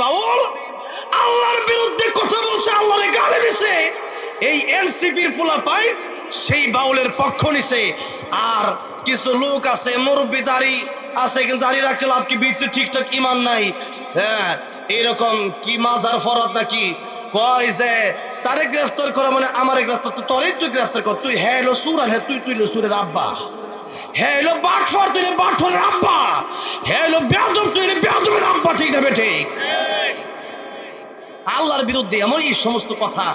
বাউল আল্লাহর বিরুদ্ধে কথা বলছে, আল্লাহরে গালি দিছে। এই এনসিপির পোলা পাই সেই বাউলের পক্ষ নিছে। আর কিছু লোক আছে, মুরব্বী দাড়ি আছে, কিন্তু দাড়ি রাখতে লাভ কি? ভিতরে ঠিকঠাক ইমান নাই। হ্যাঁ এরকম কি মাজার ফরত নাকি? কয় যে, তারে গ্রেফতার করা মানে আমারে গ্রেফতার, তো তোরই তুই গ্রেফতার কর। তুই হ্যাঁ এলো সুর হ্যাঁ তুই তুই সুরের আব্বা। হ্যাঁ এলো বাটফর, তুই বাটফরের আব্বা। হ্যাঁ এলো বেয়াদব, তুই বেয়াদবের আব্বা, ঠিক না ঠিক আল্লাহর বিরুদ্ধে এমন এই সমস্ত কথা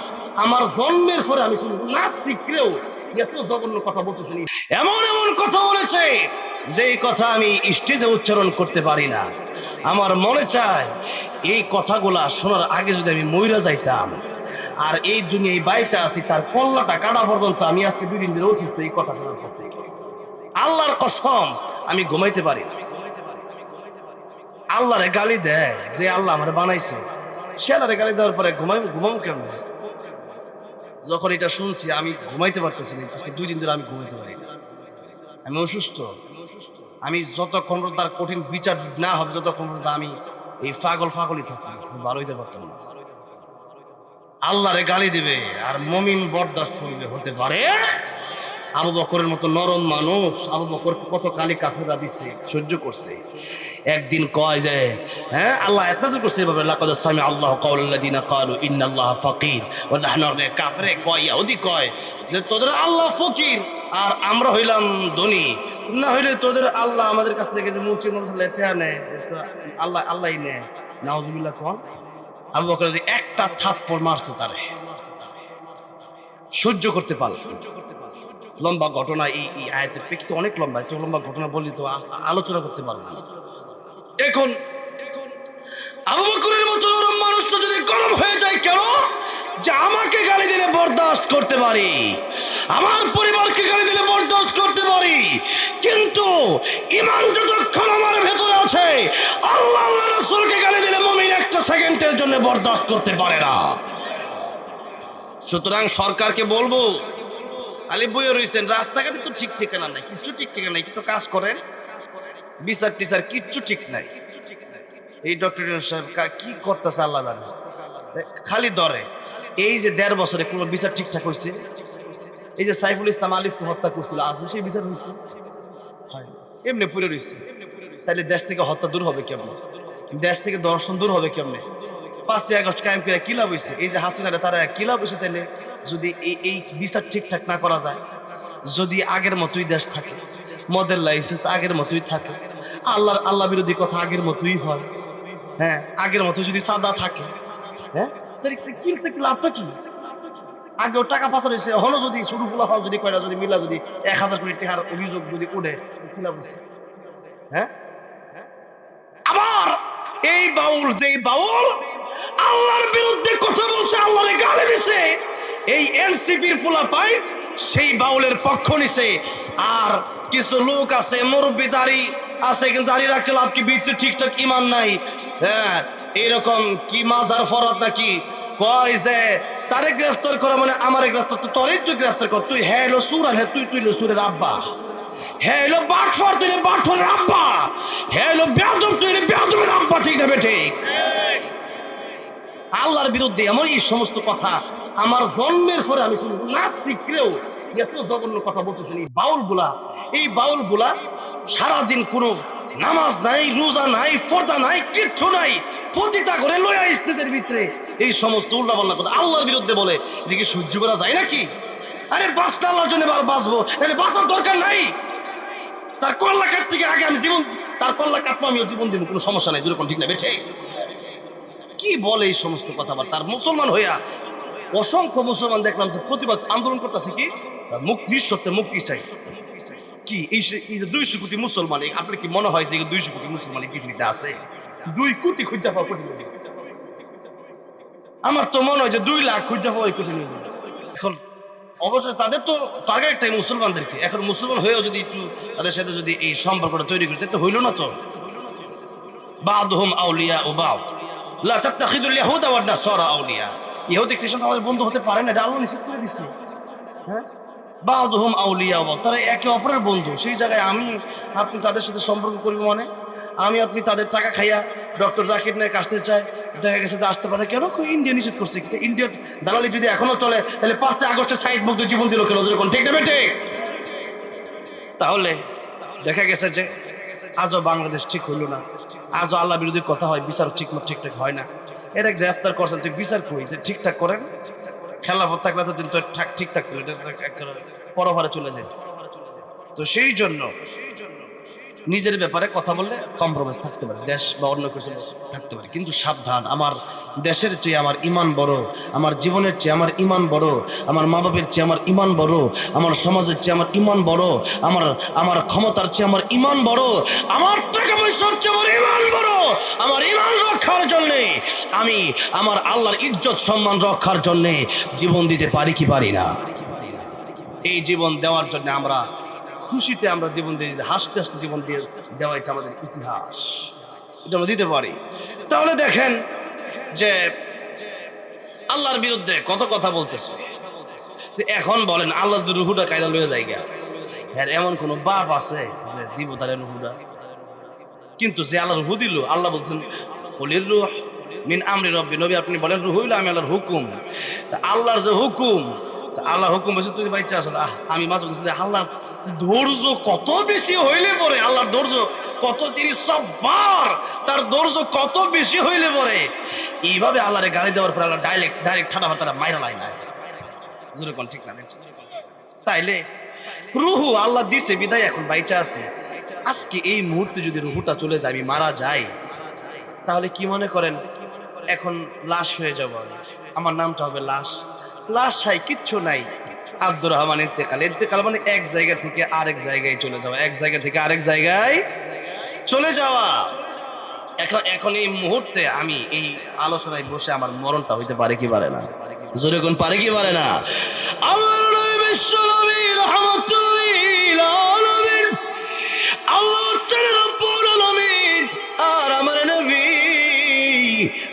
আমার জন্মের পরে আমি শুনি নাস্তিকরেও এত জঘন্য কথা বলতে শুনি। এমন এমন কথা বলেছে, যেই কথা আমি স্টেজে উচ্চারণ করতে পারি না। আমার মনে চায়, এই কথাগুলা শোনার আগে যদি আমি ময়রা যাইতাম, আর এই দুনিয়ায় বাইতে আছি, তার কল্লাটা কাটা পর্যন্ত আমি আজকে দুই দিন ধরে অসুস্থ এই কথা শোনার পর থেকে। আল্লাহর কসম, আমি ঘুমাইতে পারি না। আল্লাহরে গালি দেয় যে আল্লাহ আমার বানাইছে। সে আল্লাহরে গালি দেওয়ার পরে ঘুমাই ঘুমাবো কেমন? যখন এটা শুনছি, আমি ঘুমাইতে পারতেছি না। আজকে দুই দিন ধরে আমি ঘুমাইতে পারি আমি অসুস্থ। আমি যতক্ষণ তার কঠিন বিচার না হবে যতক্ষণ আমি এই পাগল ফাগলই থাকতাম ভালো হইতে পারতাম না। আল্লাহরে গালি দিবে আর মমিন বরদাস্ত করবে হতে পারে আবু বকরের মতো নরম মানুষ আবু বকর কত কালি কাফেরা দিচ্ছে সহ্য করছে। একদিন কয় যে হ্যাঁ আল্লাহ এত করছে এভাবে লাকাদ সামি আল্লাহ কাউলাল্লাযিনা ক্বালু ইন্নাল্লাহা ফাকির। ওয়া নাহনু কাফিরে কয় ইহুদি কয় যে, তোদের আল্লাহ ফকির, আর আমরা হইলাম ধনী। না হইলে তোদের আল্লাহ আমাদের কাছ থেকে যে মুসলিম লেতে আনে আল্লাহ, আল্লাহই নেয়। নাউজুবিল্লাহ কোন। আবু বকর একটা থাপ্পড় মারছে তারে, সহ্য করতে পারল লম্বা ঘটনা, এই আয়াতের প্রেক্ষিতে অনেক লম্বা, এত লম্বা ঘটনা বললি তো আলোচনা করতে পারব না। এখন আবু বকরের মতো নরম মানুষটা যদি গরম হয়ে যায় কেন? যে আমাকে গালি দিলে বরদাস্ত করতে পারি, আমার পরিবারকে গালি দিলে বরদাস্ত করতে পারি, কিন্তু ইমান যতক্ষণ আমার ভেতরে আছে আল্লাহ রাসূলকে গালি দিলে মুমিন একটা সেকেন্ডের জন্য বরদাস্ত করতে পারে না। সুতরাং সরকারকে বলব খালি বইয়ে রয়েছেন রাস্তাঘাটে তো ঠিক ঠিকানা নাই, কিচ্ছু ঠিক ঠিকানা নাই, কিন্তু কাজ করেন। বিচার টিচার কিচ্ছু ঠিক নাই। এই ডক্টর সাহেব কা- করতেছে আল্লাহ জানে। খালি দরে এই যে দেড় বছরে কোনো বিচার ঠিকঠাক হয়েছে এই যে সাইফুল ইসলাম আলিফকে হত্যা করছিল, আজও সেই বিচার হয়েছে। এমনি পড়ে রয়েছে তাহলে দেশ থেকে হত্যা দূর হবে কেমন? দেশ থেকে দর্শন দূর হবে কেমনে? পাঁচই আগস্ট কায়েম করে কি লাভ হয়েছে এই যে হাসিনারে তারা কি লাভ হয়েছে তাহলে যদি এই এই বিচার ঠিকঠাক না করা যায়, যদি আগের মতোই দেশ থাকে মদের লাইসেন্স আগের মতোই থাকে, আল্লাহর, আল্লাহ বিরোধী কথা আগের মতোই হয় হ্যাঁ আগের মতো যদি সাদা থাকে হ্যাঁ লাভটা কি? আগেও টাকা পাচার হয়েছে, হলো যদি শুরু ফুলা হল যদি কয়টা যদি মিলা, যদি এক হাজার কোটি টাকার অভিযোগ যদি উঠে, কি লাভ হ্যাঁ? আবার এই বাউল, যেই বাউল, আল্লাহর বিরুদ্ধে কথা বলছে, আল্লাহরে গালি দিছে এই এনসিপির পোলা পাই সেই বাউলের পক্ষ নিছে। আর কিছু লোক আছে, মুরব্বী দাড়ি আছে, কিন্তু দাড়ি রাখতে লাভ কি? ভিতরে ঠিকঠাক ইমান নাই। হ্যাঁ এরকম কি মাজার ফরত নাকি? কয় যে, তারে গ্রেফতার করা মানে আমারে গ্রেফতার তো তোরই তুই গ্রেফতার কর। তুই হ্যাঁ এলো সুর আর হ্যাঁ তুই তুই সুরের আব্বা। হ্যাঁ এলো বাটফর, তুই বাটফরের আব্বা। হ্যাঁ এলো বেয়াদব, তুই বেয়াদবের আব্বা ঠিক না ঠিক আল্লাহর বিরুদ্ধে এমন এই সমস্ত কথা আমার জন্মের পরে আমি শুনি নাস্তিকরেও এত জঘন্য কথা বলতে শুনি বাউলগুলা এই বাউলগুলা সারাদিন কোনো নামাজ নাই, রোজা নাই, পর্দা নাই, কিচ্ছু নাই প্রতিটা করে লয়া স্ত্রীদের ভিতরে এই সমস্ত উল্টাপাল্লা কথা আল্লাহর বিরুদ্ধে বলে। এদিকে সহ্য করা যায় নাকি? আরে বাঁচতে আল্লাহর জন্য বাঁচবো। আরে বাঁচার দরকার নাই। তার কল্লা কাট থেকে আগে আমি জীবন তার কল্লা কাটবো, আমিও জীবন দিব, কোনো সমস্যা নাই। যেরকম ঠিক না, বেঠে। কি বলে এই সমস্ত কথাবার্তা? আর মুসলমান হইয়া অসংখ্য মুসলমান দেখলাম যে প্রতিবাদ আন্দোলন করতেছে কি? মুক্তি নিঃসত্বে মুক্তি চাই। কি? এই যে- দুইশো কোটি মুসলমান আপনার কি মনে হয় যে দুইশো কোটি মুসলমান পৃথিবীতে আছে? দুই কোটি খুঁজা পাওয়া কঠিন আমার তো মনে হয় যে দুই লাখ খুঁজা পাওয়া কঠিন এখন অবশ্যই তাদের তো টার্গেট একটাই মুসলমানদেরকে। এখন মুসলমান হয়েও যদি একটু তাদের সাথে যদি এই সম্পর্কটা তৈরি করতে, তো হইল না তো? বাদহুম আউলিয়া ও বাউ লা আউলিয়া। আমাদের বন্ধু হতে পারে না নিষেধ করে দিচ্ছে হ্যাঁ? আউলিয়া একে অপরের বন্ধু। সেই জায়গায় আমি, আপনি তাদের সাথে সম্পর্ক মানে? আমি, আপনি তাদের টাকা খাইয়া ডক্টর দেখা গেছে যে আসতে পারে কেন? ইন্ডিয়া নিষেধ করছে কিন্তু ইন্ডিয়ার দালালি যদি এখনও চলে, তাহলে পাঁচে আগস্টে সাইড মুক্ত জীবন দিল কেন? ঠিক না বেটে তাহলে দেখা গেছে যে আজও বাংলাদেশ ঠিক হইল না আজও আল্লাহ বিরোধী কথা হয় বিচার ঠিক ঠিকঠাক হয় না এটা গ্রেফতার করছেন তুই বিচার করি যে ঠিকঠাক করেন খেলাফত থাকলে তো দিন তো ঠাক থাকতো এটা পরভারে চলে যেত তো সেই জন্য সেই জন্য নিজের ব্যাপারে কথা বললে কম্প্রোমাইজ থাকতে পারে, দেশ বা অন্য কিছু থাকতে পারে। কিন্তু সাবধান, আমার দেশের চেয়ে আমার ইমান বড়, আমার জীবনের চেয়ে আমার ইমান বড়, আমার মা বাপের চেয়ে আমার ইমান বড়, আমার সমাজের চেয়ে আমার ইমান বড়, আমার আমার ক্ষমতার চেয়ে আমার ইমান বড়, আমার টাকা পয়সার চেয়ে আমার ইমান বড়, আমার ইমান রক্ষার জন্যে আমি আমার আল্লাহর ইজ্জত সম্মান রক্ষার জন্যে জীবন দিতে পারি কি পারি না? এই জীবন দেওয়ার জন্য আমরা খুশিতে আমরা জীবন দিয়ে, হাসতে হাসতে জীবন দিয়ে দেওয়া এটা আমাদের ইতিহাস। এটা আমরা দিতে পারি। তাহলে দেখেন যে আল্লাহর বিরুদ্ধে কত কথা বলতেছে। এখন বলেন, আল্লাহ রুহুটা কায়দা লয়ে যায় গিয়া হ্যাঁ এমন কোন বাপ আছে যে দিব তার রুহুটা? কিন্তু যে আল্লাহ রুহু দিল, আল্লাহ বলছেন বলির রুহ মিন আমরি রব্বি। নবী আপনি বলেন, রুহ হইল আমি আল্লাহর হুকুম। আল্লাহর যে হুকুম আল্লাহ হুকুম বলছে, তুই বাচ্চা আসো আহ, আমি মাঝে বলছি আল্লাহ ধৈর্য কত বেশি হইলে পরে? আল্লাহর ধৈর্য কত তিনি সববার। তার ধৈর্য কত বেশি হইলে পরে? এইভাবে আল্লাহরে গালি দেওয়ার পর আল্লাহ ডাইরেক্ট ডাইরেক্ট ঠাডা ভাতারা মাইরা লাই না। কোন ঠিক না? তাইলে রুহু আল্লাহ দিছে, বিদায় এখন বাইচা আছে। আজকে এই মুহূর্তে যদি রুহুটা চলে যায়, আমি মারা যাই, তাহলে কি মনে করেন? এখন লাশ হয়ে যাব আমি। আমার নামটা হবে লাশ। লাশ ছাই কিচ্ছু নাই। আব্দুর রহমান ইন্তেকাল। ইন্তেকাল মানে এক জায়গা থেকে আরেক জায়গায় চলে যাওয়া। এক জায়গা থেকে আরেক জায়গায় চলে যাওয়া। এখন এখন এই মুহূর্তে আমি এই আলোচনায় বসে আমার মরণটা হইতে পারে কি পারে না? জোরে কোন পারে কি পারে না? আল্লাহর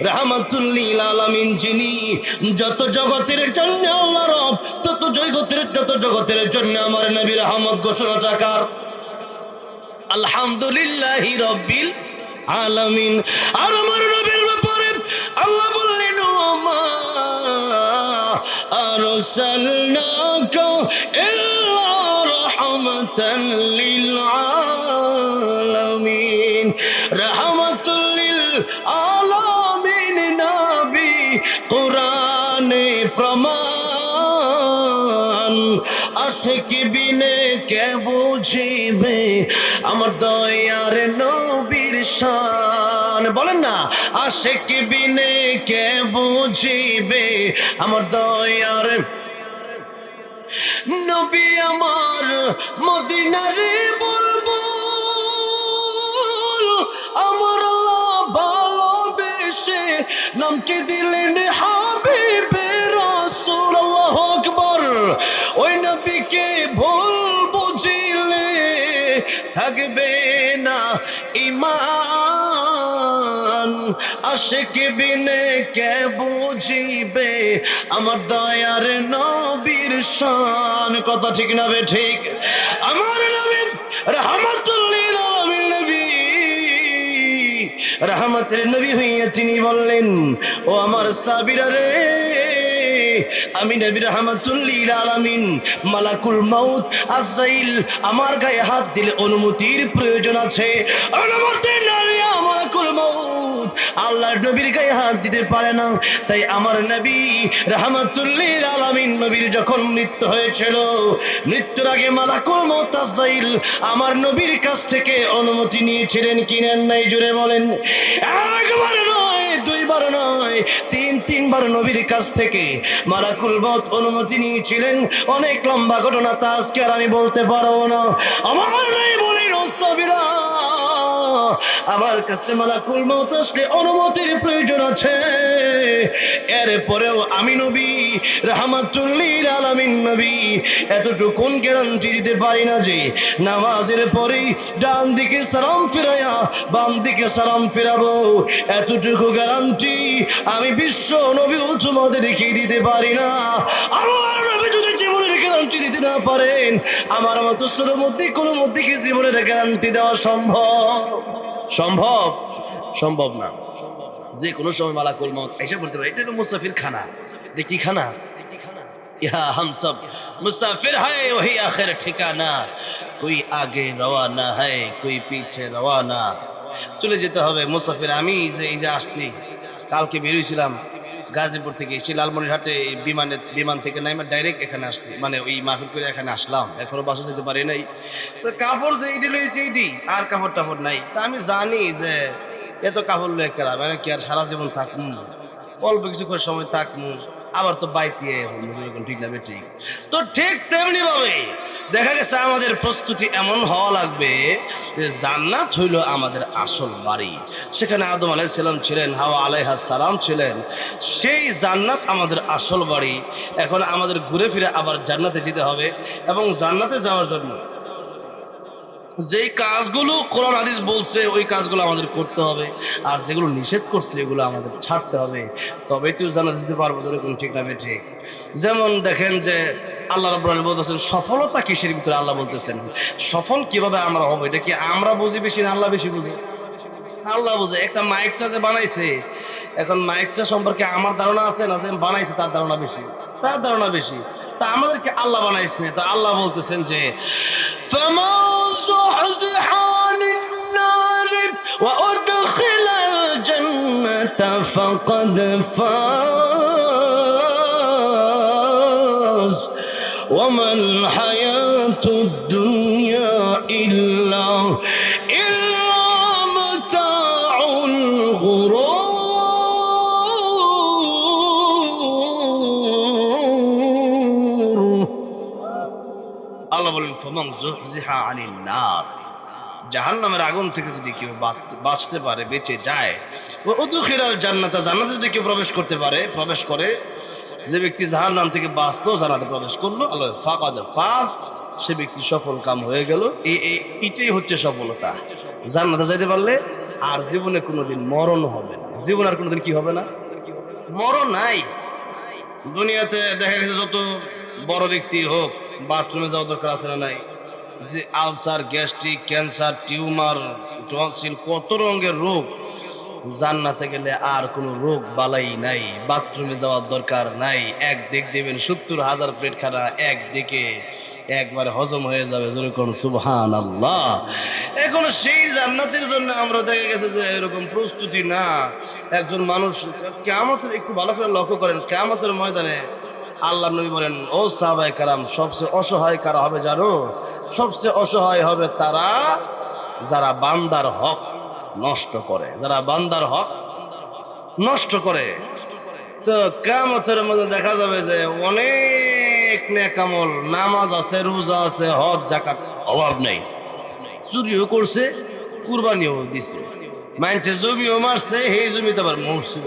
রহমাতুল লিল আলামিন যিনি যত জগতের জন্য আল্লাহ রব, তত জগতের, যত জগতের জন্য আমার নবী রহমত ঘোষণা টাকার আলহামদুলিল্লাহি রব্বিল আলামিন। আর আমার নবীর ব্যাপারে আল্লাহ বললেন, ও মা প্রমাণ। আশেক বিনে কে বুঝিবে? আমার দয়ার নবীর শান। বলেন না, আশেক বিনে কে বুঝিবে? আমার দয়ার নবী আমার মদিনারে বলব আমার ভালোবেসে নামটি দিলেন হাবিবে থাকবে না ইমান আশেক বিনে কে বুঝিবে? আমার দয়ার নবীর শান। কথা ঠিক না বে ঠিক? আমার নবী রহমাতুল্লিল নবী। রহমতের নবী হইয়া তিনি বললেন, ও আমার সাবিরা রে আমি নবী রহমতুল্লিল আলামিন, মালাকুল মাউত আজাইল আমার গায়ে হাত দিলে অনুমতির প্রয়োজন আছে। আল্লাহর নবীর গায়ে হাত দিতে পারে না। তাই আমার নবী রহমতুল্লিল আলামিন নবীর যখন মৃত্যু হয়েছিল, মৃত্যুর আগে মালাকুল মাউত আজাইল আমার নবীর কাছ থেকে অনুমতি নিয়েছিলেন কিনেন নাই জুড়ে বলেন। একবার দুইবার নয়, তিন, তিনবার নবীর কাছ থেকে মালাকুল মত অনুমতি নিয়েছিলেন। অনেক লম্বা ঘটনা তা আজকে আর আমি বলতে পারব না। আমার নাই বলি রসবিরা আমার কাছে মালাকুল মত আসলে অনুমতির প্রয়োজন আছে। এরপরেও আমি নবী রহমাতুল্লিল আলামিন নবী, এতটুকুন গ্যারান্টি দিতে পারি না যে নামাজের পরেই ডান দিকে সালাম ফিরাইয়া বাম দিকে সালাম ফিরাবো। এতটুকু গ্যারান্টি আমি বিশ্ব নবী তোমাদের রেখে দিতে পারি না। আল্লাহর নবী গ্যারান্টি দিতে না পারেন, আমার মতো সুরের মধ্যে কোনো জীবনের গ্যারান্টি দেওয়া সম্ভব? সম্ভব? সম্ভব না। যে কোনো সময় মালা কলম এসে বলতে পারে, এটা মুসাফির খানা। দেখি খানা? ইহা হাম সব মুসাফির হায়, ওহি আখের ঠিকানা। কই আগে রওয়ানা হয়, কই পিছে রওয়ানা। চলে যেতে হবে মুসাফির, আমি যে এই যে আসছি, কালকে বেরিয়েছিলাম গাজীপুর থেকে এসে লালমনিরহাটে এই বিমানে বিমান থেকে নাই নাইমা ডাইরেক্ট এখানে আসছি। মানে ওই মাহফিল করে এখানে আসলাম। এখনও বাসা যেতে পারি নাই। তো কাপড় যে এইটি লইছে এইটি আর কাপড় টাপড় নাই। তা আমি জানি যে এত কাপড় লয়ে কেরা? মানে কি আর সারা জীবন থাকমু? অল্প কিছু করে সময় থাকমু। আবার তো বাইতে ঠিক না ঠিক। তো ঠিক তেমনি ভাবে দেখা গেছে আমাদের প্রস্তুতি এমন হওয়া লাগবে যে জান্নাত হইল আমাদের আসল বাড়ি। সেখানে আদম আলাইসাল্লাম ছিলেন, হাওয়া আলাইহা সালাম ছিলেন। সেই জান্নাত আমাদের আসল বাড়ি। এখন আমাদের ঘুরে ফিরে আবার জান্নাতে যেতে হবে এবং জান্নাতে যাওয়ার জন্য যেই কাজগুলো কোরআন হাদিস বলছে, ওই কাজগুলো আমাদের করতে হবে। আর যেগুলো নিষেধ করছে, এগুলো আমাদের ছাড়তে হবে। তবে তুই জানা দিতে পারব যেরকম ঠিক না ঠিক। যেমন দেখেন যে আল্লাহ রব্বুল বলতেছেন, সফলতা কিসের ভিতরে আল্লাহ বলতেছেন? সফল কীভাবে আমরা হব? এটা কি আমরা বুঝি বেশি না আল্লাহ বেশি বুঝি? আল্লাহ বুঝে। একটা মাইকটা যে বানাইছে, এখন মাইকটা সম্পর্কে আমার ধারণা আছে না যে বানাইছে তার ধারণা বেশি? তার ধারণা বেশি তা আমাদেরকে আল্লাহ বানাইছে তা আল্লাহ বলতেছেন যে فمن زحزح عن النار وأدخل الجنة فقد فاز وما الحياة ফমং জুহজিহা আনিন নার জাহান্নামের আগুন থেকে যদি কেউ বাঁচ- বাঁচতে পারে, বেঁচে যায়, ও জান্নাতা, জান্নাতে যদি কেউ প্রবেশ করতে পারে, প্রবেশ করে, যে ব্যক্তি জাহান্নাম থেকে বাঁচলো, জান্নাতে প্রবেশ করল, আল্লাহ ফাকাদ ফাজ, সে ব্যক্তি সফল কাম হয়ে গেল। এই, এটাই হচ্ছে সফলতা। জান্নাতে যাইতে পারলে আর জীবনে কোনোদিন মরণ হবে না। জীবন আর কোনোদিন কি হবে না? মরণ নাই। দুনিয়াতে দেখা গেছে যত বড় ব্যক্তি হোক বাথরুমে যাওয়া দরকার আছে না নাই? যে ulcer, gastric, cancer, tumour tonsil কত রঙের রোগ, জান্নাতে গেলে আর কোনো রোগ বালাই নাই, বাথরুমে যাওয়ার দরকার নাই। এক ডেক দেবেন সত্তর হাজার প্লেট খানা এক ডেকে একবার হজম হয়ে যাবে যেরকম সুবহান আল্লাহ এখন সেই জান্নাতের জন্য আমরা দেখা গেছে যে এরকম প্রস্তুতি না। একজন মানুষ কেমতের একটু ভালো করে লক্ষ্য করেন কেমতের ময়দানে আল্লাহ নবী বলেন, ও সাহাবাই কারাম, সবচেয়ে অসহায় কারা হবে জানো? সবচেয়ে অসহায় হবে তারা যারা বান্দার হক নষ্ট করে, যারা বান্দার হক নষ্ট করে। তো কেমতের মধ্যে দেখা যাবে যে অনেক নেকামল, নামাজ আছে, রোজা আছে, হজ জাকাত অভাব নেই। চুরিও করছে, কুরবানিও দিছে। মানছে জমিও মারছে, সেই জমিতে আবার মরছিল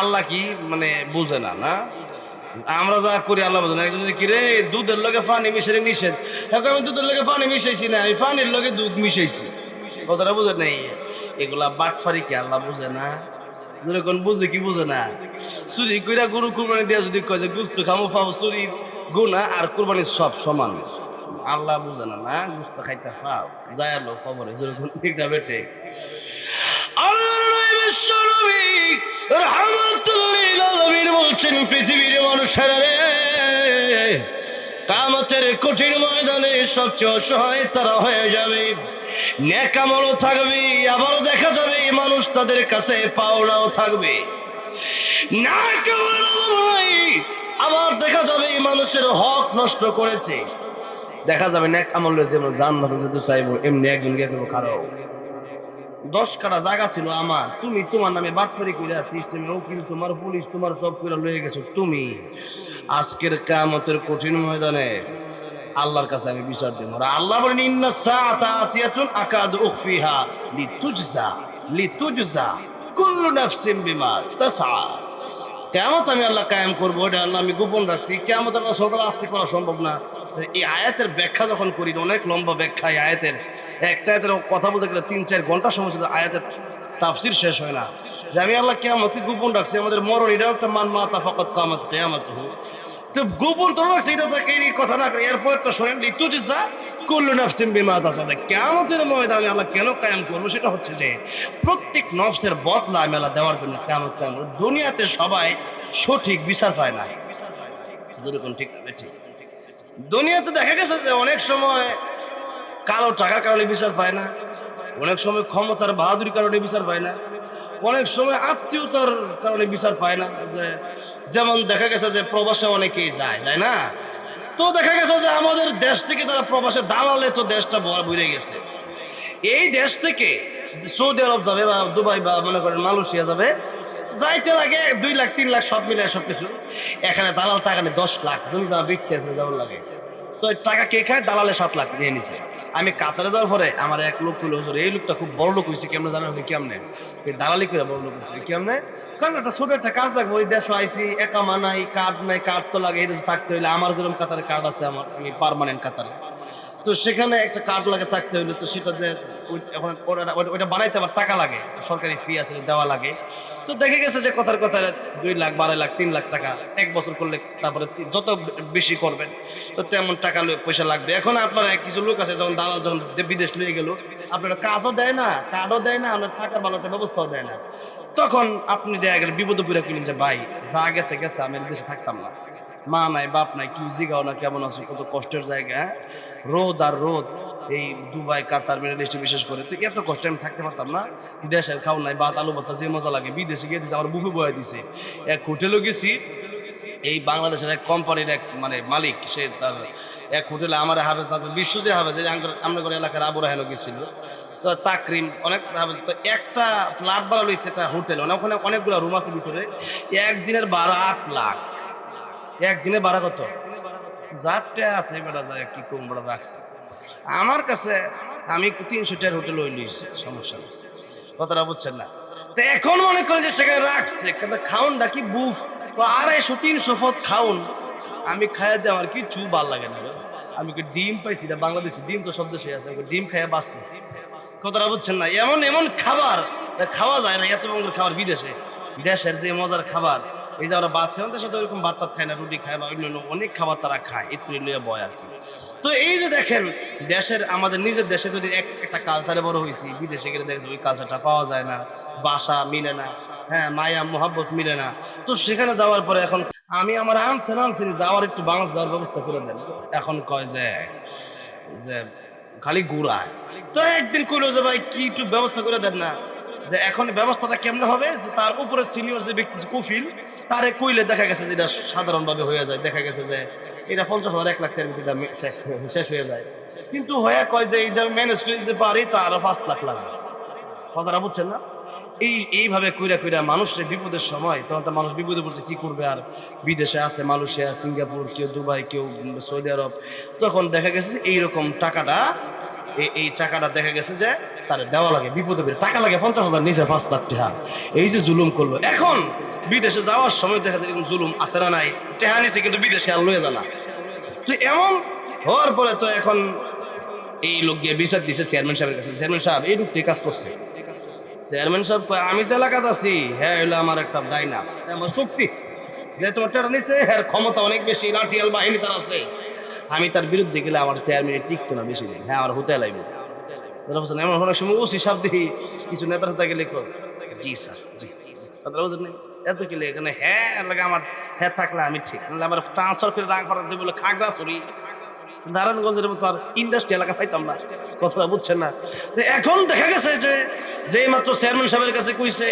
আল্লাহ কি মানে বুঝে না না? আমরা যা করি আল্লাহ বুঝে না। একজন কি রে দুধের লগে পানি মিশাই। নিষেধ এখন আমি দুধের লগে পানি মিশাইছি না, আমি পানির লগে দুধ মিশাইছি। কথাটা বুঝে নাই। এগুলা বাটফারি কি আল্লাহ বুঝে না? যেরকম বুঝে কি বুঝে না? চুরি কইরা গরু কুরবানি দিয়া যদি কয় যে, গুস্ত খামো, ফাও, চুরি গুনা আর কুরবানি সব সমান। আল্লাহ বুঝে না না? গুস্ত খাইতে ফাও, যায় আলো খবরে যেরকম ঠিক না বেটে বলছেন, পৃথিবীর মানুষেরা রে কঠিন ময়দানে সবচেয়ে হয়ে যাবে। নেকামলও থাকবে, আবার দেখা যাবে মানুষ তাদের কাছে পাওনাও থাকবে। আবার দেখা যাবে মানুষের হক নষ্ট করেছে। দেখা যাবে নেক আমল যেমন জান্নাতে যেতে চাইব, এমনি একজন গিয়ে করব কারও দশ কাটা জায়গা ছিল আমার। তুমি তোমার নামে বাটফারি করে সিস্টেমে উকিল তোমার পুলিশ, তোমার সব করে লয়ে গেছো। তুমি আজকের কামতের কঠিন ময়দানে আল্লাহর কাছে আমি বিচার দেবো। আর আল্লাহ বলেন, ইন্না সাআতা আতিয়াতুন আকাদু উখফিহা লিতুজজা লিতুজজা কুল্লু নাফসিন বিমা তাসআ। কেমত আমি আল্লাহ কায়েম করব, এটা আল্লাহ আমি গোপন রাখছি। কেমত আল্লাহ সকালে আসতে করা সম্ভব না। এই আয়াতের ব্যাখ্যা যখন করি, অনেক লম্বা ব্যাখ্যা এই আয়াতের। একটা আয়াতের কথা বলতে গেলে তিন চার ঘণ্টা সময় ছিল, আয়াতের তাফসির শেষ হয় না। যে আমি আল্লাহ কেমতকে গোপন রাখছি, আমাদের মরণ, এটাও একটা মান মা তাফাকত কামত কেয়ামত তো গোপন তো রাখছি এটা যাকে এই কথা না এরপর তো শোনেন লিটু যা কুল্লু নাফসিম বিমা কেমতের ময়দানে আল্লাহ কেন কায়েম করব, সেটা হচ্ছে যে, প্রত্যেক নফসের বদলা আমি আল্লাহ দেওয়ার জন্য কেমন কেমন দুনিয়াতে সবাই সঠিক বিচার পায় না। দুনিয়াতে দেখা গেছে যে অনেক সময় কালো টাকার কারণে বিচার পায় না, অনেক সময় ক্ষমতার বাহাদুরির কারণে বিচার পায় না, অনেক সময় আত্মীয়তার কারণে বিচার পায় না। যে যেমন দেখা গেছে যে প্রবাসে অনেকেই যায় যায় না? তো দেখা গেছে যে আমাদের দেশ থেকে তারা প্রবাসে দালালে তো দেশটা বড় বুড়ে গেছে। এই দেশ থেকে সৌদি আরব যাবে বা দুবাই বা মনে করেন মালয়েশিয়া যাবে যাইতে লাগে, দুই লাখ, তিন লাখ, সব মিলে সব কিছু এখানে দালাল টাকা নেই, দশ লাখ। জমি যাওয়া বিচ্ছে যাওয়ার লাগে। তো টাকা কে খায়? দালালে সাত লাখ নিয়ে নিছে। আমি কাতারে যাওয়ার পরে আমার এক লোক হলো এই লোকটা খুব বড় লোক হয়েছে কেমন জানেন কেমনে? দালালি করে বড় লোক হয়েছে কেমনে? কারণ একটা ছোট একটা কাজ লাগবে, ওই দেশ আইসি একামা নাই, কার্ড নাই, কার্ড তো লাগে, এই দেশে থাকতে হইলে আমার যেরকম কাতারে কার্ড আছে, আমার, আমি পার্মানেন্ট কাতারে। তো সেখানে একটা কার্ড লাগে থাকতে হইলে, তো সেটা এখন ওটা- বানাইতে আবার টাকা লাগে, সরকারি ফি আছে, দেওয়া লাগে। তো দেখে গেছে যে কথার কথা, দুই লাখ, বারো লাখ, তিন লাখ টাকা এক বছর করলে তারপরে যত বেশি করবেন, তো তেমন টাকা পয়সা লাগবে। এখন আপনারা কিছু লোক আছে যখন দালাল যখন বিদেশ নিয়ে গেল, আপনারা কাজও দেয় না কার্ডও দেয় না, আপনার থাকার একটা ব্যবস্থাও দেয় না। তখন আপনি দেখা গেলে বিপদে পড়ে কিনেন যে, ভাই, যা গেছে গেছে, আমি দেশে থাকতাম না। মা নাই, বাপ নাই, কেউ জিগাও না, কেমন আছো, কত কষ্টের জায়গা হ্যাঁ? রোদ আর রোদ, এই দুবাই, কাতার, মিডল ইস্টে বিশেষ করে, তো এত কষ্টে, আমি থাকতে পারতাম না? দেশের খাও নাই, ভাত, আলু ভাতা যে মজা লাগে, বিদেশে গিয়ে দিছে, আমার বুফে বয়ে দিছে। এক হোটেলও গেছি, এই বাংলাদেশের এক কোম্পানির এক মানে মালিক, সে তার এক হোটেলে আমার হাফেজ না বিশ্বজিৎ হাফেজ আমরা করে এলাকার আবু রাহেনও গেছিল। তো তাকরিম, অনেক হাফেজ, তো একটা ফ্ল্যাট ভাড়া লইছে একটা হোটেল মানে ওখানে অনেকগুলো রুম আছে ভিতরে, একদিনের বারো আট লাখ। একদিনে বাড়া কত? যারটা আছে, বেটা যায়, কি কম বেড়া রাখছে? আমার কাছে আমি তিনশো টাকার হোটেল ওই নিয়েছি, সমস্যা নেই। কথাটা বুঝছেন না? তো এখন মনে করেন যে সেখানে রাখছে, কিন্তু খাউনটা কি বুফ? আড়াইশো, তিনশো ফত খাউন আমি খাইয়া দিয়ে আমার কিচ্ছু ভালো লাগে না আমি কি ডিম পাইছি না? বাংলাদেশি ডিম তো সব দেশে আছে ডিম খাইয়া বাঁচছি? কথাটা বুঝছেন না? এমন এমন খাবার খাওয়া যায় না, এত রকমের খাবার বিদেশে। দেশের যে মজার খাবার এই যে আমরা ভাত খাই আমাদের সাথে ওইরকম ভাত টাত খায় না, রুটি খায় বা অন্যান্য অনেক খাবার তারা খায়, একটু লিয়ে বয় আর কি। তো এই যে দেখেন, দেশের, আমাদের নিজের দেশে যদি এক একটা কালচারে বড় হয়েছি। বিদেশে গেলে দেখছি ওই কালচারটা পাওয়া যায় না, বাসা মিলে না হ্যাঁ মায়া, মোহাব্বত মিলে না। তো সেখানে যাওয়ার পরে এখন আমি আমার আনছেন আনছেন যাওয়ার একটু বাংলাদেশ যাওয়ার ব্যবস্থা করে দেন। এখন কয় যে যে খালি ঘুরায়। তো একদিন কইলো যে ভাই, কি একটু ব্যবস্থা করে দেন না? যে এখন ব্যবস্থাটা কেমনে হবে? যে তার উপরে সিনিয়র যে ব্যক্তি কফিল, তারে কইলে দেখা গেছে যে এটা সাধারণভাবে হয়ে যায়। দেখা গেছে যে এটা পঞ্চাশ হাজার, এক লাখ টাকার ভিতরে শেষ শেষ হয়ে যায়। কিন্তু হয়ে কয় যে এটা ম্যানেজ করে দিতে পারি, তো আরও পাঁচ লাখ লাগবে কথাটা বুঝছেন না? এই, এইভাবে কইরা কইরা মানুষের বিপদের সময়, তখন তো মানুষ বিপদে পড়ছে, কি করবে আর? বিদেশে আছে, মালয়েশিয়া, সিঙ্গাপুর, কেউ দুবাই, কেউ সৌদি আরব। তখন দেখা গেছে এইরকম টাকাটা এই- টাকাটা দেখা গেছে যে তার দেওয়া লাগে, বিপদে পড়ে। টাকা লাগে পঞ্চাশ হাজার, নিচে পাঁচ লাখ টাকা। এই যে জুলুম করল। এখন বিদেশে যাওয়ার সময় দেখা যায় জুলুম আসে না নাই। টেহা নিছে, কিন্তু বিদেশে আর লয়ে জানা তো এমন হওয়ার পরে তো এখন এই লোক গিয়ে বিচার দিছে চেয়ারম্যান সাহেবের কাছে। চেয়ারম্যান সাহেব এই লোকটি কাজ করছে। চেয়ারম্যান সাহেব আমি যে এলাকাতে আছি হ্যাঁ হলো আমার একটা ডাইনা। আমার শক্তি। যে তোমার নিছে হ্যাঁ ক্ষমতা অনেক বেশি, লাঠিয়াল বাহিনী তার আছে। আমি তার বিরুদ্ধে গেলে আমার চেয়ারম্যান টিকতো না বেশি দিন। হ্যাঁ আমার হতে লাগবে তারা এমন অনেক সময় ওসি সাহেব দেখি কিছু নেতা নেতা গেলে জি স্যার, জি বুঝলেন? এত কি এখানে হ্যাঁ লাগে আমার হ্যাঁ থাকলে আমি ঠিক। আমার ট্রান্সফার করে রাং করাতে বলে খাগড়াছড়ি নারায়ণগঞ্জের মতো আর ইন্ডাস্ট্রি এলাকা পাইতাম না। কথাটা বুঝছেন না। তো এখন দেখা গেছে যে যে মাত্র চেয়ারম্যান সাহেবের কাছে কইছে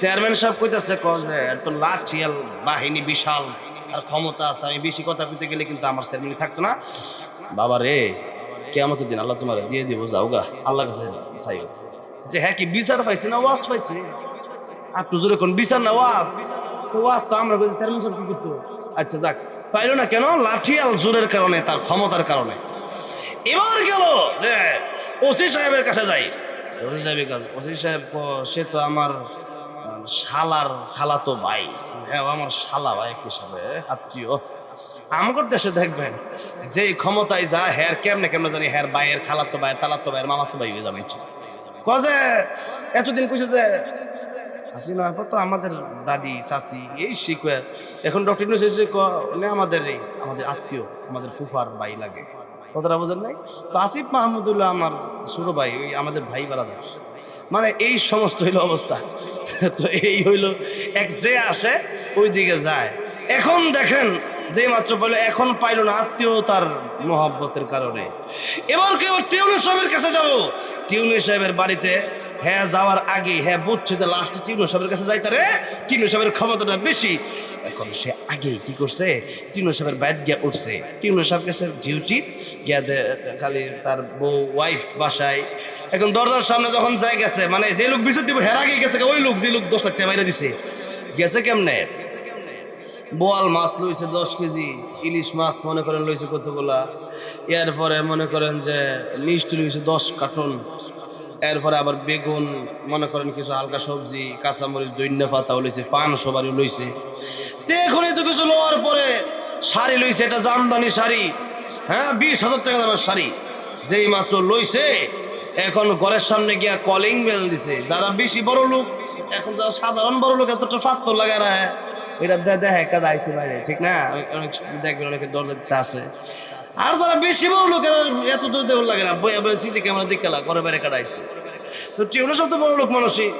চেয়ারম্যান সাহেব কইতাছে, কয় এত লাঠিয়াল বাহিনী বিশাল। ক্ষমতা আছে, আমি বেশি কথা কইতে গেলে কিন্তু আমার চেয়ারম্যান থাকতো না। বাবা রে কেমন দিন আল্লাহ তোমার দিয়ে দিব যাওগা আল্লাহ কাছে চাই। যে হ্যাঁ কি বিচার পাইছে না ওয়াজ পাইছে? আপনি জোরে কোন বিচার না ওয়াজ? তো ওয়াজ তো আমরা কইছি চেয়ারম্যান সাহেব কি করতো? আচ্ছা যাক। পাইলো না কেন? লাঠিয়াল জোরের কারণে, তার ক্ষমতার কারণে। এবার গেল যে ওসি সাহেবের কাছে যাই। ওসি সাহেবের কাছে ওসি সাহেব সে তো আমার শালার খালাতো ভাই। হ্যাঁ আমার শালা ভাই এক হিসাবে আত্মীয়। আমাদের দেশে দেখবেন যে ক্ষমতায় যা হ্যার কেমনে কেমনে জানি হ্যার ভাইয়ের খালাতো ভাই তালাতো ভাইয়ের মামাতো ভাই হয়ে যাবে কজে এতদিন কইছে যে, হাসিনা আপা তো আমাদের দাদি, চাচি, এই শিখবে এখন ডক্টর এসে ক- আমাদের এই, আমাদের আত্মীয়, আমাদের ফুফার ভাই লাগে। কথাটা বোঝেন নাই? তো আসিফ মাহমুদুল্লাহ আমার ছোট ভাই, ওই আমাদের ভাই বারাদার। মানে এই সমস্ত হইল অবস্থা। তো এই হইল, এক যে আসে ওই দিকে যায়। এখন দেখেন যে মাত্র পাইলো এখন পাইলো না আত্মীয় তার মহাব্বতের কারণে। এবার কেউ টিউনি সাহেবের কাছে যাব। টিউনি সাহেবের বাড়িতে হ্যাঁ যাওয়ার আগে হ্যাঁ বুঝছে যে লাস্টে টিউনি সাহেবের কাছে যাই তারে টিউনি সাহেবের ক্ষমতাটা বেশি। এখন সে আগেই কি করছে? টিউনি সাহেবের বাইত গিয়া উঠছে। টিউনি সাহেব কাছে ডিউটি গিয়া খালি তার বউ ওয়াইফ বাসায়। এখন দরজার সামনে যখন যাই গেছে মানে যে লোক বিচার দিব, হেরা আগে গেছে ওই লোক যে লোক দশ লাখ টাকা বাইরে দিছে, গেছে কেমনে? বোয়াল মাছ লইছে দশ কেজি, ইলিশ মাছ মনে করেন লইছে কতগুলা। এরপরে মনে করেন যে মিষ্টি লইছে দশ কার্টন। এরপরে আবার বেগুন, মনে করেন কিছু হালকা সবজি, কাঁচামরিচ দৈন্য পাতাও লইছে, পান সবারই লইছে। এখন তো কিছু লওয়ার পরে শাড়ি লইছে, এটা জামদানি শাড়ি। হ্যাঁ বিশ হাজার টাকা দামের শাড়ি। যেই মাত্র লইছে, এখন ঘরের সামনে গিয়া কলিং বেল দিছে। যারা বেশি বড় লোক, এখন যারা সাধারণ বড় লোক এতটা ফাত্তর লাগে না এটা দেখে একটা আইসে বাইরে ঠিক না? অনেক- দেখবেন অনেকে দরজা আসে আর যারা বেশি বড় লোকের এত দূর দেওয়ার লাগে না। সিসি ক্যামেরা দেখতে ঘরে বাইরে কাটাইছে তো টিউনের সব তো বড় লোক মানুষই।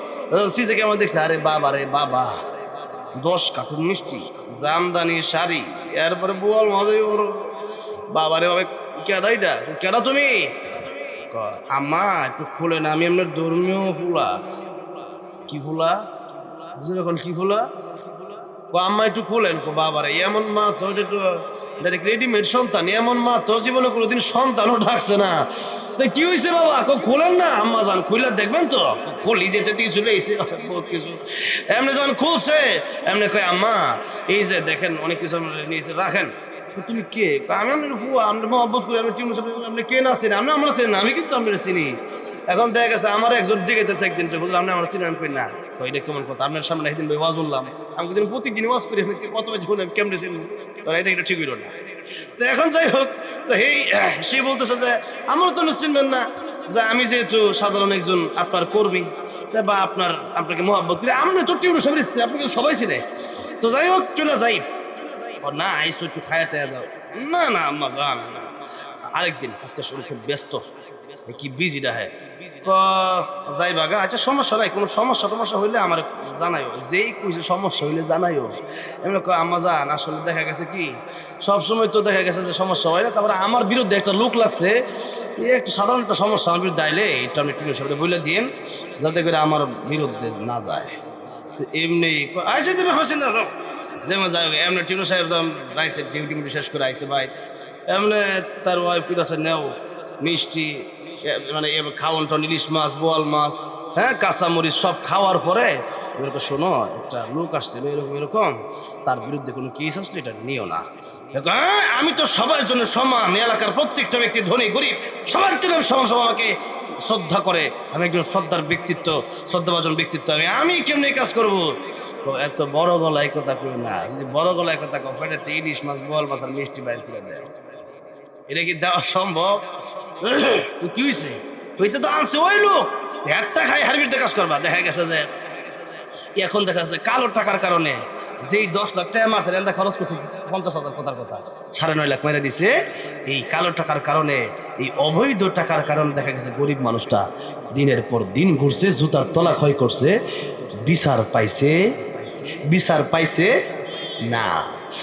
সিসি ক্যামেরা দেখছে, আরে বাবা রে বাবা। দশ কার্টুন মিষ্টি, জামদানি শাড়ি, এরপরে বোয়াল মাঝে ওর বাবা রে বাবা, কেডা এটা? কেডা তুমি? আম্মা, একটু খুলে না, আমি এমনি ধর্মীয় ফুলা। কি ফুলা? এখন কি ফুলা? কো আম্মা একটু খুলেন বাবারে, এমন মা তো ডাইরেক্ট রেডিমেড সন্তান, এমন মা তো জীবনে কোনোদিন সন্তানও ডাকছে না। তো কি হয়েছে বাবা, কো খুলেন না? আম্মা যান খুলে দেখবেন তো খুলি যেতে চলে এসে বহুত কিছু। এমনি যখন খুলছে, এমনি কয় আম্মা, এই যে দেখেন অনেক কিছু আমরা নিয়েছে, রাখেন। তুমি কে? আমি আপনার ফুয়া আমরা মহব্বত করি আমি সাহেব আপনি কে না চিনি আপনি আমরা চিনি আমি কিন্তু আপনার চিনি। এখন দেখা গেছে আমার একজন জিজ্ঞেস একদিন বুঝলাম আপনি আমার চিনি আমি কই না? এটা কেমন কথা? আপনার সামনে একদিন ওয়াজ উঠলাম। আমি কিন্তু প্রতিদিন ওয়াজ করি, আমি কত বেশি শুনে কেমনে চিনি এটা এটা ঠিক হইল না। তো এখন যাই হোক, তো এই, সে বলতেছে যে, আমার তো চিনবেন না যে আমি যেহেতু সাধারণ একজন আপনার কর্মী বা আপনার, আপনাকে মহাব্বত করি আমি তো টিউন সাহেবের স্ত্রী আপনাকে সবাই চিনে? তো যাই হোক, চলে যাই। ও, না, আইসো একটু খায়া টায়া যাও। না না, আম্মা যান না। আরেকদিন, আজকে শরীর খুব ব্যস্ত। কি বিজি হ্যাঁ যাই বাগা আচ্ছা সমস্যা নাই কোনো সমস্যা টমস্যা হইলে আমার জানাইও। যেই কইছে সমস্যা হইলে জানাইও। এমনি আম্মা যান আসলে দেখা গেছে কি সবসময় তো দেখা গেছে যে সমস্যা হয় না তারপরে আমার বিরুদ্ধে একটা লোক লাগছে একটা সাধারণ একটা সমস্যা আমার বিরুদ্ধে আইলে এটা আমি একটু সামনে বলে দিন যাতে করে আমার বিরুদ্ধে না যায়। এমনি আচ্ছা তুমি হয়েছে না যেমন যাই হোক, এমনি টিউনো সাহেব রাইতে ডিউটি মিউটি শেষ করে আইসে ভাই। এমনি তার ওয়াইফ কি আছে নেও মিষ্টি মানে খাওয়ান টন ইলিশ মাছ বোয়াল মাছ হ্যাঁ কাঁচামরিচ সব খাওয়ার পরে এরকম শোনো একটা লোক আসছিল এরকম এরকম তার বিরুদ্ধে কোনো কেস আসলে এটা নিও না। হ্যাঁ, আমি তো সবার জন্য সমান এলাকার প্রত্যেকটা ব্যক্তি ধনী গরিব সবার জন্য সমান সমান আমাকে শ্রদ্ধা করে। আমি একজন শ্রদ্ধার ব্যক্তিত্ব শ্রদ্ধাভাজন ব্যক্তিত্ব আমি আমি কেমনি কাজ করব? তো এত বড় গলায় কথা কই না যদি বড় গলায় কথা কো ফেটাতে ইলিশ মাছ বোয়াল মাছ আর মিষ্টি বাইর করে দেয়। এটা কি দেওয়া সম্ভব? কি হয়েছে হইতে তো আনছে ওই লোক একটা খাই হার বিরুদ্ধে কাজ করবা, দেখা গেছে যে, এখন দেখা যাচ্ছে কালো টাকার কারণে যেই দশ লাখ টাকা মারছে, রেন্দা খরচ করছে পঞ্চাশ হাজার কথার কথা। সাড়ে নয় লাখ মেরে দিছে। এই কালো টাকার কারণে, এই অবৈধ টাকার কারণে দেখা গেছে গরিব মানুষটা দিনের পর দিন ঘুরছে, জুতার তলা ক্ষয় করছে। বিচার পাইছে? বিচার পাইছে? না।